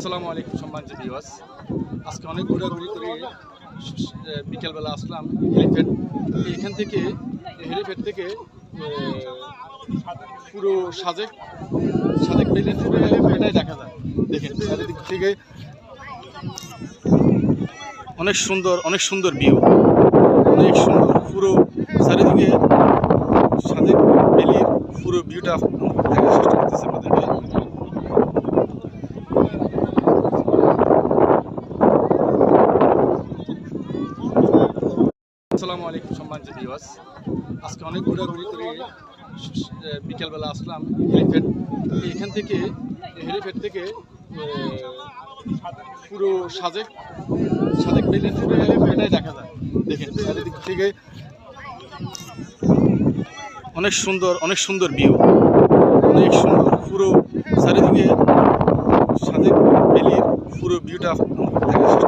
আসসালামু আলাইকুম সম্মানিত ভিউয়ার্স আজকে অনেক ঘোরাঘুরি করে বিকেলবেলা আসলাম হেলিপ্যাড এখান থেকে হেলিপ্যাড থেকে পুরো সাজেক সাজেক বেলের এটাই দেখা যায়। দেখেন, চারিদিক থেকে অনেক সুন্দর অনেক সুন্দর ভিউ অনেক সুন্দর, পুরো চারিদিকে সাজেক বেলির পুরো ভিউটা দেখার চেষ্টা করতেছে আপনাদেরকে আসসালামু আলাইকুম সম্মানিত ভিউয়ার্স আজকে অনেক ঘোরাঘুরি করে বিকেলবেলা আসলাম হেলিপ্যাড। এখান থেকে, হেলিপ্যাড থেকে পুরো সাজেক সাজেক বেলের এটাই দেখা যায়। দেখেন, চারিদিক থেকে অনেক সুন্দর অনেক সুন্দর ভিউ অনেক সুন্দর, পুরো চারিদিকে সাজেক বেলির পুরো ভিউটা চেষ্টা